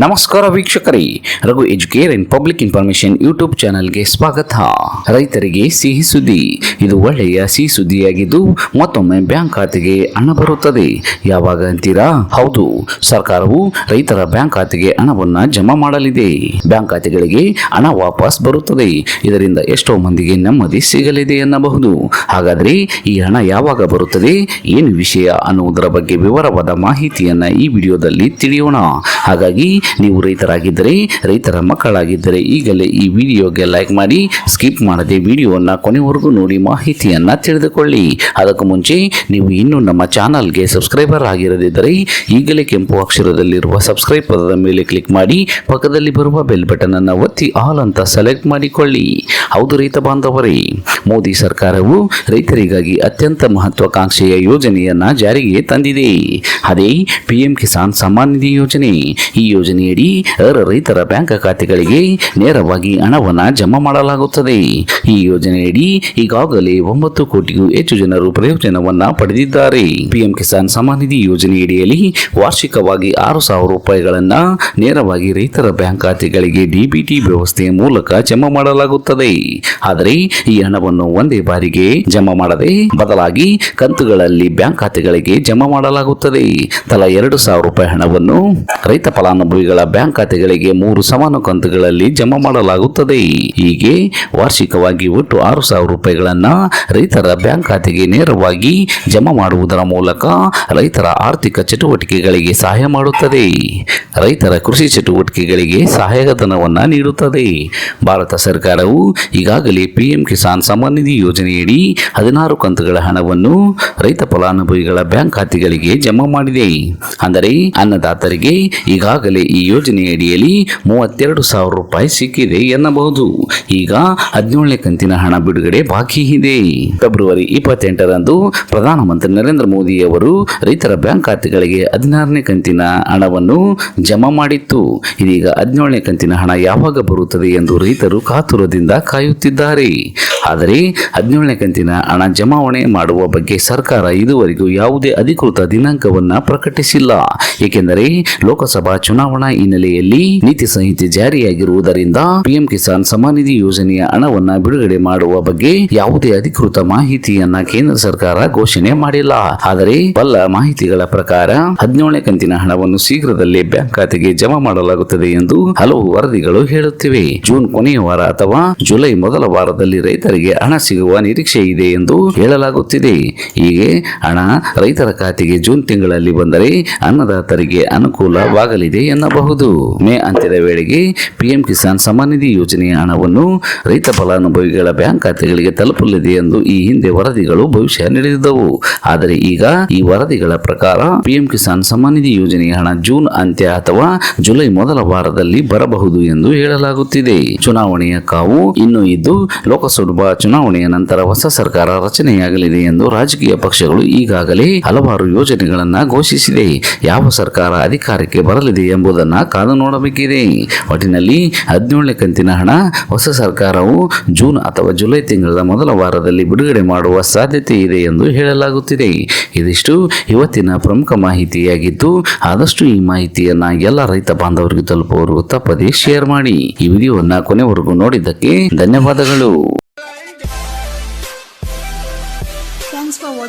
ನಮಸ್ಕಾರ ವೀಕ್ಷಕರೇ. Raghu Educare in public information YouTube ಚಾನೆಲ್ಗೆ ಸ್ವಾಗತ. ರೈತರಿಗೆ ಸಿಹಿ ಸುದ್ದಿ. ಇದು ಒಳ್ಳೆಯ ಸಿಹಿ ಸುದ್ದಿಯಾಗಿದ್ದು ಮತ್ತೊಮ್ಮೆ ಬ್ಯಾಂಕ್ ಖಾತೆಗೆ ಹಣ ಬರುತ್ತದೆ. ಯಾವಾಗ ಅಂತೀರಾ? ಹೌದು, ಸರ್ಕಾರವು ರೈತರ ಬ್ಯಾಂಕ್ ಖಾತೆಗೆ ಹಣವನ್ನು ಜಮಾ ಮಾಡಲಿದೆ. ಬ್ಯಾಂಕ್ ಖಾತೆಗಳಿಗೆ ಹಣ ವಾಪಸ್ ಬರುತ್ತದೆ. ಇದರಿಂದ ಎಷ್ಟೋ ಮಂದಿಗೆ ನೆಮ್ಮದಿ ಸಿಗಲಿದೆ ಎನ್ನಬಹುದು ಹಾಗಾದ್ರೆ ಈ ಹಣ ಯಾವಾಗ ಬರುತ್ತದೆ? ಏನು ವಿಷಯ ಅನ್ನುವುದರ ಬಗ್ಗೆ ವಿವರವಾದ ಮಾಹಿತಿಯನ್ನು ಈ ವಿಡಿಯೋದಲ್ಲಿ ತಿಳಿಯೋಣ. ಹಾಗಾಗಿ ನೀವು ರೈತರಾಗಿದ್ದರೆ, ರೈತರ ಮಕ್ಕಳಾಗಿದ್ದರೆ, ಈಗಲೇ ಈ ವಿಡಿಯೋಗೆ ಲೈಕ್ ಮಾಡಿ ಸ್ಕಿಪ್ ಮಾಡದೆ ವಿಡಿಯೋನ ಕೊನೆವರೆಗೂ ನೋಡಿ ಮಾಹಿತಿಯನ್ನ ತಿಳಿದುಕೊಳ್ಳಿ. ಅದಕ್ಕೂ ಮುಂಚೆ, ನೀವು ಇನ್ನೂ ನಮ್ಮ ಚಾನಲ್ಗೆ ಸಬ್ಸ್ಕ್ರೈಬರ್ ಆಗಿರದಿದ್ದರೆ, ಈಗಲೇ ಕೆಂಪು ಅಕ್ಷರದಲ್ಲಿರುವ ಸಬ್ಸ್ಕ್ರೈಬ್ ಪದದ ಮೇಲೆ ಕ್ಲಿಕ್ ಮಾಡಿ, ಪಕ್ಕದಲ್ಲಿ ಬರುವ ಬೆಲ್ ಬಟನ್ ಅನ್ನು ಒತ್ತಿ ಆಲ್ ಅಂತ ಸೆಲೆಕ್ಟ್ ಮಾಡಿಕೊಳ್ಳಿ. ಹೌದು ರೈತ ಬಾಂಧವರೇ ಮೋದಿ ಸರ್ಕಾರವು ರೈತರಿಗಾಗಿ ಅತ್ಯಂತ ಮಹತ್ವಾಕಾಂಕ್ಷೆಯ ಯೋಜನೆಯನ್ನ ಜಾರಿಗೆ ತಂದಿದೆ. ಅದೇ ಪಿಎಂ ಕಿಸಾನ್ ಸಮ್ಮಾನ್ ನಿಧಿ ಯೋಜನೆ. ಈ ಯೋಜನೆಯಡಿ ರೈತರ ಬ್ಯಾಂಕ್ ಖಾತೆಗಳಿಗೆ ನೇರವಾಗಿ ಹಣವನ್ನು ಜಮಾ ಮಾಡಲಾಗುತ್ತದೆ. ಈ ಯೋಜನೆಯಡಿ ಈಗಾಗಲೇ ಒಂಬತ್ತು ಕೋಟಿಗೂ ಹೆಚ್ಚು ಜನರು ಪ್ರಯೋಜನವನ್ನು ಪಡೆದಿದ್ದಾರೆ. ಪಿಎಂ ಕಿಸಾನ್ ಸಮ್ಮಾನ್ ನಿಧಿ ಯೋಜನೆಯಡಿಯಲ್ಲಿ ವಾರ್ಷಿಕವಾಗಿ ಆರು ಸಾವಿರ ರೂಪಾಯಿಗಳನ್ನು ನೇರವಾಗಿ ರೈತರ ಬ್ಯಾಂಕ್ ಖಾತೆಗಳಿಗೆ ಡಿಬಿಟಿ ವ್ಯವಸ್ಥೆಯ ಮೂಲಕ ಜಮಾ ಮಾಡಲಾಗುತ್ತದೆ. ಆದರೆ ಈ ಹಣವನ್ನು ಒಂದೇ ಬಾರಿಗೆ ಜಮಾ ಮಾಡದೆ ಬದಲಾಗಿ ಕಂತುಗಳಲ್ಲಿ ಬ್ಯಾಂಕ್ ಖಾತೆಗಳಿಗೆ ಜಮಾ ಮಾಡಲಾಗುತ್ತದೆ. ತಲಾ ಎರಡು ಸಾವಿರ ರೂಪಾಯಿ ಹಣವನ್ನು ರೈತ ಫಲಾನುಭವಿಗಳ ಬ್ಯಾಂಕ್ ಖಾತೆಗಳಿಗೆ ಮೂರು ಸಮಾನ ಕಂತುಗಳಲ್ಲಿ ಜಮಾ ಮಾಡಲಾಗುತ್ತದೆ. ಹೀಗೆ ವಾರ್ಷಿಕವಾಗಿ ಒಟ್ಟು ಆರು ಸಾವಿರ ರೂಪಾಯಿಗಳನ್ನ ರೈತರ ಬ್ಯಾಂಕ್ ಖಾತೆಗೆ ನೇರವಾಗಿ ಜಮಾ ಮಾಡುವುದರ ಮೂಲಕ ರೈತರ ಆರ್ಥಿಕ ಚಟುವಟಿಕೆಗಳಿಗೆ ಸಹಾಯ ಮಾಡುತ್ತದೆ. ರೈತರ ಕೃಷಿ ಚಟುವಟಿಕೆಗಳಿಗೆ ಸಹಾಯಧನವನ್ನು ನೀಡುತ್ತದೆ. ಭಾರತ ಸರ್ಕಾರವು ಈಗಾಗಲೇ ಪಿಎಂ ಕಿಸಾನ್ ಸಮ್ಮಾನ್ ನಿಧಿ ಯೋಜನೆಯಡಿ ಹದಿನಾರು ಕಂತುಗಳ ಹಣವನ್ನು ರೈತ ಫಲಾನುಭವಿಗಳ ಬ್ಯಾಂಕ್ ಖಾತೆಗಳಿಗೆ ಜಮಾ ಮಾಡಿದೆ. ಅಂದರೆ ಅನ್ನದಾತರಿಗೆ ಈಗಾಗಲೇ ಈ ಯೋಜನೆಯಡಿಯಲ್ಲಿ ಮೂವತ್ತೆರಡು ಸಾವಿರ ರೂಪಾಯಿ ಸಿಕ್ಕಿದೆ ಎನ್ನಬಹುದು. ಈಗ ಹದಿನೇಳನೇ ಕಂತಿನ ಹಣ ಬಿಡುಗಡೆ ಬಾಕಿ ಇದೆ. ಫೆಬ್ರವರಿ ಇಪ್ಪತ್ತೆಂಟರಂದು ಪ್ರಧಾನಮಂತ್ರಿ ನರೇಂದ್ರ ಮೋದಿ ಅವರು ರೈತರ ಬ್ಯಾಂಕ್ ಖಾತೆಗಳಿಗೆ ಹದಿನಾರನೇ ಕಂತಿನ ಹಣವನ್ನು ಜಮಾ ಮಾಡಿತ್ತು. ಇದೀಗ ಹದಿನೇಳನೇ ಕಂತಿನ ಹಣ ಯಾವಾಗ ಬರುತ್ತದೆ ಎಂದು ರೈತರು ಕಾತುರದಿಂದ ಕಾಯುತ್ತಿದ್ದಾರೆ. ಆದರೆ ಹದಿನೇಳನೇ ಕಂತಿನ ಹಣ ಜಮಾವಣೆ ಮಾಡುವ ಬಗ್ಗೆ ಸರ್ಕಾರ ಇದುವರೆಗೂ ಯಾವುದೇ ಅಧಿಕೃತ ದಿನಾಂಕವನ್ನ ಪ್ರಕಟಿಸಿಲ್ಲ. ಏಕೆಂದರೆ ಲೋಕಸಭಾ ಚುನಾವಣಾ ಹಿನ್ನೆಲೆಯಲ್ಲಿ ನೀತಿ ಸಂಹಿತೆ ಜಾರಿಯಾಗಿರುವುದರಿಂದ ಪಿಎಂ ಕಿಸಾನ್ ಸಮಾನಿಧಿ ನಿಧಿ ಯೋಜನೆಯ ಹಣವನ್ನ ಬಿಡುಗಡೆ ಮಾಡುವ ಬಗ್ಗೆ ಯಾವುದೇ ಅಧಿಕೃತ ಮಾಹಿತಿಯನ್ನ ಕೇಂದ್ರ ಸರ್ಕಾರ ಘೋಷಣೆ ಮಾಡಿಲ್ಲ. ಆದರೆ ಬಲ್ಲ ಮಾಹಿತಿಗಳ ಪ್ರಕಾರ ಹದಿನೇಳನೇ ಕಂತಿನ ಹಣವನ್ನು ಶೀಘ್ರದಲ್ಲೇ ಬ್ಯಾಂಕ್ ಖಾತೆಗೆ ಜಮಾ ಮಾಡಲಾಗುತ್ತದೆ ಎಂದು ಹಲವು ವರದಿಗಳು ಹೇಳುತ್ತಿವೆ. ಜೂನ್ ಕೊನೆಯ ವಾರ ಅಥವಾ ಜುಲೈ ಮೊದಲ ವಾರದಲ್ಲಿ ರೈತರಿಗೆ ಹಣ ಸಿಗುವ ನಿರೀಕ್ಷೆ ಇದೆ ಎಂದು ಹೇಳಲಾಗುತ್ತಿದೆ. ಹೀಗೆ ಹಣ ರೈತರ ಖಾತೆಗೆ ಜೂನ್ ತಿಂಗಳಲ್ಲಿ ಬಂದರೆ ಅನ್ನದಾತರಿಗೆ ಅನುಕೂಲವಾಗಲಿದೆ ಎನ್ನಬಹುದು. ಮೇ ಅಂತ್ಯದ ವೇಳೆಗೆ ಪಿಎಂ ಕಿಸಾನ್ ಸಮ್ಮಾನ್ ನಿಧಿ ಯೋಜನೆಯ ಹಣವನ್ನು ರೈತ ಫಲಾನುಭವಿಗಳ ಬ್ಯಾಂಕ್ ಖಾತೆಗಳಿಗೆ ತಲುಪಲಿದೆ ಎಂದು ಈ ಹಿಂದೆ ವರದಿಗಳು ಭವಿಷ್ಯ ನೀಡಿದ್ದವು. ಆದರೆ ಈಗ ಈ ವರದಿಗಳ ಪ್ರಕಾರ ಪಿಎಂ ಕಿಸಾನ್ ಸಮ್ಮಾನ್ ನಿಧಿ ಯೋಜನೆಯ ಹಣ ಜೂನ್ ಅಂತ್ಯ ಅಥವಾ ಜುಲೈ ಮೊದಲ ವಾರದಲ್ಲಿ ಬರಬಹುದು ಎಂದು ಹೇಳಲಾಗುತ್ತಿದೆ. ಚುನಾವಣೆಯ ಕಾವು ಇನ್ನೂ ಇದ್ದು, ಲೋಕಸಭಾ ಚುನಾವಣೆಯ ನಂತರ ಹೊಸ ಸರ್ಕಾರ ರಚನೆಯಾಗಲಿದೆ ಎಂದು ರಾಜಕೀಯ ಪಕ್ಷಗಳು ಈಗಾಗಲೇ ಹಲವಾರು ಯೋಜನೆಗಳನ್ನು ಘೋಷಿಸಿದೆ ಯಾವ ಸರ್ಕಾರ ಅಧಿಕಾರಕ್ಕೆ ಬರಲಿದೆ ಎಂಬುದನ್ನು ಕಾದು ನೋಡಬೇಕಿದೆ. ಒಟ್ಟಿನಲ್ಲಿ ಹದಿನೇಳನೇ ಕಂತಿನ ಹಣ ಹೊಸ ಸರ್ಕಾರವು ಜೂನ್ ಅಥವಾ ಜುಲೈ ತಿಂಗಳ ಮೊದಲ ವಾರದಲ್ಲಿ ಬಿಡುಗಡೆ ಮಾಡುವ ಸಾಧ್ಯತೆ ಇದೆ ಎಂದು ಹೇಳಲಾಗುತ್ತಿದೆ. ಇದಿಷ್ಟು ಇವತ್ತಿನ ಪ್ರಮುಖ ಮಾಹಿತಿಯಾಗಿದ್ದು, ಆದಷ್ಟು ಈ ಮಾಹಿತಿಯನ್ನ ಎಲ್ಲ ರೈತ ಬಾಂಧವರಿಗೆ ತಲುಪುವವರು ತಪ್ಪದೇ ಶೇರ್ ಮಾಡಿ. ಈ ವಿಡಿಯೋವನ್ನು ಕೊನೆವರೆಗೂ ನೋಡಿದ್ದಕ್ಕೆ ಧನ್ಯವಾದಗಳು.